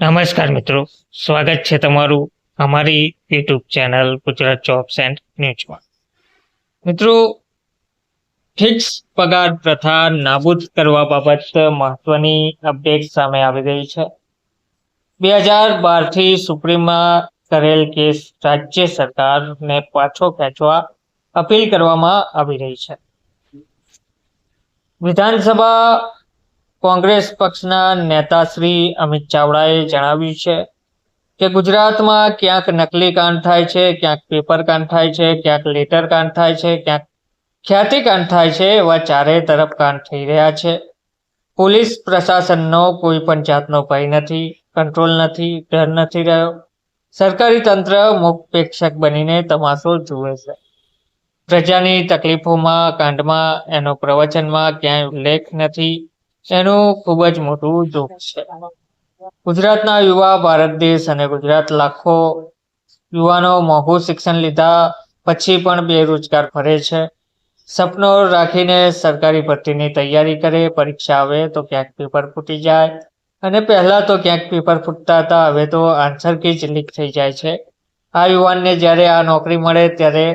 નમસ્કાર મિત્રો. સ્વાગત છે તમારું અમારી YouTube channel Gujarat jobs and ન્યૂઝમાં મિત્રો ફિક્સ પગાર પ્રથા નાબૂદ કરવા બાબત મહત્વની અપડેટ સામે આવી રહી છે. બે હજાર બારથી સુપ્રીમમાં કરેલ કેસ રાજ્ય સરકારને પાછો ખેંચવા અપીલ કરવામાં આવી રહી છે. વિધાનસભા કોંગ્રેસ પક્ષના નેતા શ્રી અમિત ચાવડાએ જણાવ્યું છે કે ગુજરાતમાં ક્યાંક નકલી કાંડ થાય છે, ક્યાંક પેપર કાંડ થાય છે, ક્યાંક લેટર કાંડ થાય છે, ક્યાંક ખ્યાતિ કાંડ થાય છે, એવા ચારેય તરફ કાંડ થઈ રહ્યા છે. પોલીસ પ્રશાસનનો કોઈ પણ જાતનો ભય નથી, કંટ્રોલ નથી, ડર નથી રહ્યો. સરકારી તંત્ર મુખ પ્રેક્ષક બનીને તમાશો જુએ છે. પ્રજાની તકલીફોમાં, કાંડમાં, એનો પ્રવચનમાં ક્યાંય ઉલ્લેખ નથી. એનું ખૂબ જ મોટું દુઃખ છે. ગુજરાતના યુવા ભારત દેશ અને ગુજરાત લાખો યુવાનો મોંઘું શિક્ષણ લીધા પછી પણ બેરોજગાર ફરે છે. સપનો રાખીને સરકારી ભરતીની તૈયારી કરે, પરીક્ષા આવે તો ક્યાંક પેપર ફૂટી જાય અને પહેલા તો ક્યાંક પેપર ફૂટતા હતા, હવે તો આન્સર કી જ લીક થઈ જાય છે. આ યુવાનને જ્યારે આ નોકરી મળે ત્યારે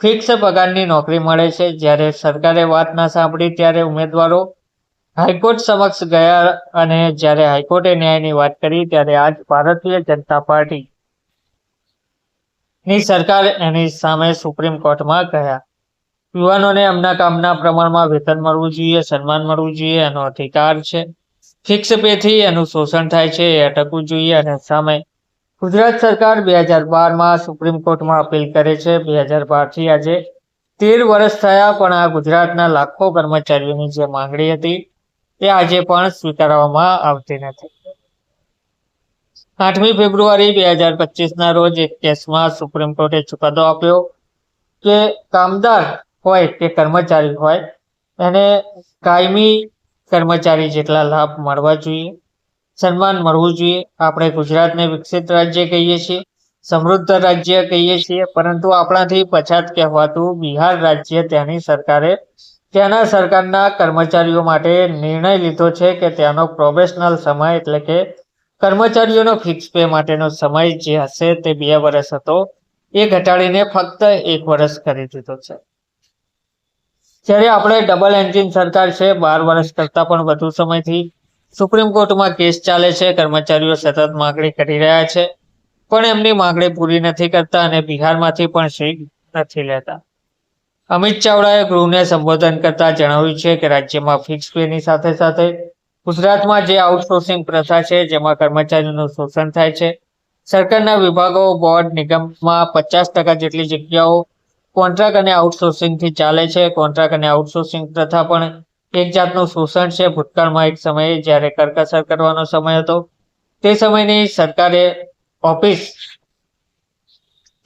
ફિક્સ પગારની નોકરી મળે છે. જ્યારે સરકારે વાત ના સાંભળી ત્યારે ઉમેદવારો હાઈકોર્ટ સમક્ષ ગયા અને જ્યારે હાઈકોર્ટે ન્યાયની વાત કરી ત્યારે આજ ભારતીય જનતા પાર્ટી ની સરકાર એની સામે સુપ્રીમ કોર્ટમાં ગયા. યુવાનોને એમના કામના પ્રમાણમાં વેતન મળવું જોઈએ, સન્માન મળવું જોઈએ, એનો અધિકાર છે. ફિક્સ પેથી એનું શોષણ થાય છે, એ અટકવું જોઈએ અને સામે ગુજરાત સરકાર બે હજાર બારમાં સુપ્રીમ કોર્ટમાં અપીલ કરે છે. બે હજાર બારથી આજે તેર વર્ષ થયા, પણ આ ગુજરાતના લાખો કર્મચારીઓની જે માંગણી હતી તે આજે પણ સ્વીકારવામાં આવતી નથી. આઠમી ફેબ્રુઆરી બે હજાર પચીસના રોજ એક કેસમાં સુપ્રીમ કોર્ટે ચુકાદો આપ્યો કે કામદાર હોય કે કર્મચારી હોય, એને કાયમી કર્મચારી જેટલા લાભ મળવા જોઈએ, સન્માન મળવું જોઈએ. આપણે ગુજરાતને વિકસિત રાજ્ય કહીએ છીએ, સમૃદ્ધ રાજ્ય કહીએ છીએ, પરંતુ આપણાથી પછાત કહેવાતું બિહાર રાજ્ય ત્યાંની સરકારે ત્યાંના સરકારના કર્મચારીઓ માટે નિર્ણય લીધો છે કે ત્યાંનો પ્રોબેશનલ સમય એટલે કે કર્મચારીઓનો ફિક્સ પે માટેનો સમય જે હશે તે બે વર્ષ હતો, એ ઘટાડીને ફક્ત એક વર્ષ કરી દીધો છે. જ્યારે આપણે ડબલ એન્જિન સરકાર છે, બાર વર્ષ કરતાં પણ વધુ સમયથી સુપ્રીમ કોર્ટમાં કેસ ચાલે છે, કર્મચારીઓ સતત માગણી કરી રહ્યા છે, પણ એમની માગણી પૂરી નથી કરતા અને બિહારમાંથી પણ શીખ નથી લેતા. અમિત ચાવડાએ ગૃહને સંબોધન કરતા જણાવ્યું છે કે રાજ્યમાં ફિક્સ પેની સાથે સાથે ગુજરાતમાં જે આઉટસોર્સિંગ પ્રથા છે, જેમાં કર્મચારીઓનું શોષણ થાય છે, સરકારના વિભાગો, બોર્ડ, નિગમમાં પચાસ ટકા જેટલી જગ્યાઓ કોન્ટ્રાક્ટ અને આઉટસોર્સિંગથી ચાલે છે. કોન્ટ્રાક્ટ અને આઉટસોર્સિંગ પ્રથા પણ એક જાતનું શોષણ છે. ભૂતકાળમાં એક સમયે જ્યારે કરકસર કરવાનો સમય હતો, તે સમયની સરકારે ઓફિસ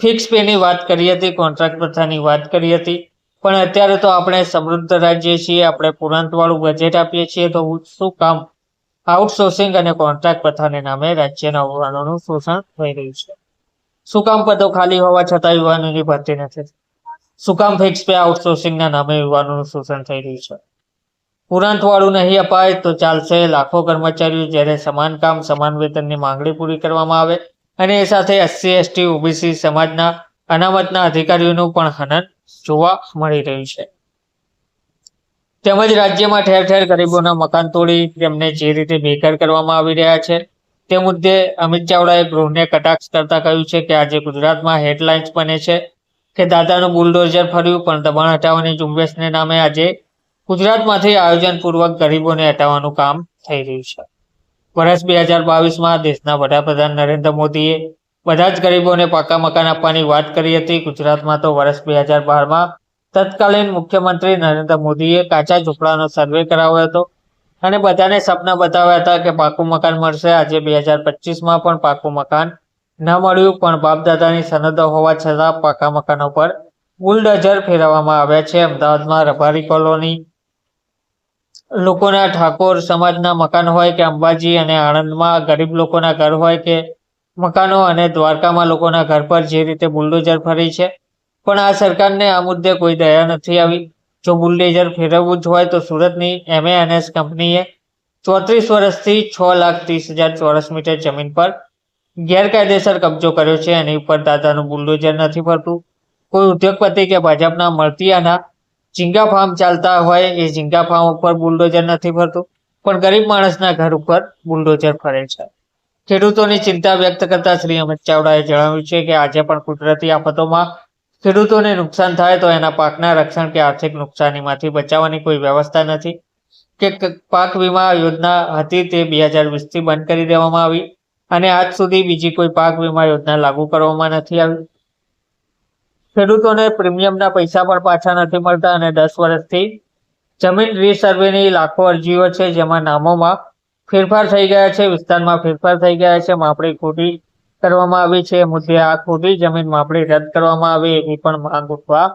ફિક્સ પેની વાત કરી હતી, કોન્ટ્રાક્ટ પ્રથાની વાત કરી હતી. પણ અત્યારે તો આપણે સમૃદ્ધ રાજ્ય છીએ, આપણે પુરાંતવાળું બજેટ આપીએ છીએ, તો શું કામ? આઉટસોર્સિંગ અને કોન્ટ્રાક્ટ પ્રથાને નામે રાજ્યના યુવાનોનું શોષણ થઈ રહ્યું છે. શું કામ પદો ખાલી હોવા છતાં યુવાનોની ભરતી નથી શું કામ ફિક્સ પે આઉટસોર્સિંગના નામે યુવાનોનું શોષણ થઈ રહ્યું છે? પુરાંતવાળું નહીં અપાય તો ચાલશે લાખો કર્મચારીઓ જ્યારે સમાન કામ, સમાન વેતનની માંગણી પૂરી કરવામાં આવે. અને એ સાથે એસસી, એસટી, ઓબીસી સમાજના અનામતના અધિકારીઓનું પણ હનન જોવા મળી રહ્યું છે. તેમજ રાજ્યમાં ઠેર ઠેર ગરીબોના મકાન તોડી તેમને જે રીતે બેઘર કરવામાં આવી રહ્યા છે, તે મુદ્દે અમિત ચાવડાએ ગૃહને કટાક્ષ કરતા કહ્યું છે કે આજે ગુજરાતમાં હેડલાઇન્સ બને છે કે દાદાનું બુલડોઝર ફર્યું, પણ દબાણ હટાવવાની ઝુંબેશને નામે આજે ગુજરાતમાંથી આયોજનપૂર્વક ગરીબોને હટાવવાનું કામ થઈ રહ્યું છે. વર્ષ બે હજાર બાવીસમાં દેશના વડાપ્રધાન નરેન્દ્ર મોદીએ બધા જ ગરીબોને પાકા મકાન આપવાની વાત કરી હતી. ગુજરાતમાં તો વર્ષ બે હજાર બારમાં તત્કાલીન મુખ્યમંત્રી નરેન્દ્ર મોદીએ કાચા ઝૂંપડાનો સર્વે કરાવ્યો હતો અને બધાને સપના બતાવ્યા હતા કે પાકું મકાન મળશે. આજે બે હજાર પચીસમાં પણ પાકું મકાન ન મળ્યું, પણ બાપદાદાની સનદો હોવા છતાં પાકા મકાનો પર બુલડોઝર ફેરવવામાં આવ્યા છે. અમદાવાદમાં રબારી કોલોની લોકોના ઠાકોર સમાજના મકાન હોય કે અંબાજી અને આણંદમાં ગરીબ લોકોના ઘર હોય કે મકાનો અને દ્વારકામાં લોકોના ઘર પર જે રીતે બુલડોઝર ફરી છે. પણ આ સરકારને આ મુદ્દે કોઈ દયા નથી આવી. જો બુલડોઝર ફેરવવું જ હોય તો સુરતની એમએએનએસ કંપનીએ ચોત્રીસ વર્ષથી છ લાખ ત્રીસ હજાર ચોરસ મીટર જમીન પર ગેરકાયદેસર કબજો કર્યો છે. એની ઉપર દાદાનું બુલડોઝર નથી ફરતું. કોઈ ઉદ્યોગપતિ કે ભાજપના મળતિયાના ઝીંગા ફાર્મ ચાલતા હોય એ ઝીંગા ફાર્મ ઉપર બુલડોઝર નથી ફરતું. પણ ગરીબ માણસના ઘર ઉપર બુલડોઝર ફરે છે. ખેડૂતોની ચિંતા વ્યક્ત કરતા શ્રી અમિત ચાવડાએ જણાવ્યું છે કે આજે પણ કુદરતી આફતોમાં ખેડૂતોને નુકસાન થાય તો એના પાકના રક્ષણ કે આર્થિક નુકસાનીમાંથી બચાવવાની કોઈ વ્યવસ્થા નથી. કે પાક વીમા યોજના હતી તે બે હજાર વીસથી બંધ કરી દેવામાં આવી અને આજ સુધી બીજી કોઈ પાક વીમા યોજના લાગુ કરવામાં નથી આવી. ખેડૂતોને પ્રીમિયમના પૈસા પણ પાછા નથી મળતા અને દસ વર્ષથી જમીન રીસર્વેની લાખો અરજીઓ છે જેમાં નામોમાં ફેરફાર થઈ ગયા છે, વિસ્તારમાં ફેરફાર થઈ ગયા છે, માપણી ખોટી કરવામાં આવી છે, મુદ્દે આ ખોટી જમીન માપણી રદ કરવામાં આવે, એવી પણ માંગ ઉઠવા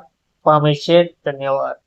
પામી છે, ધન્યવાદ.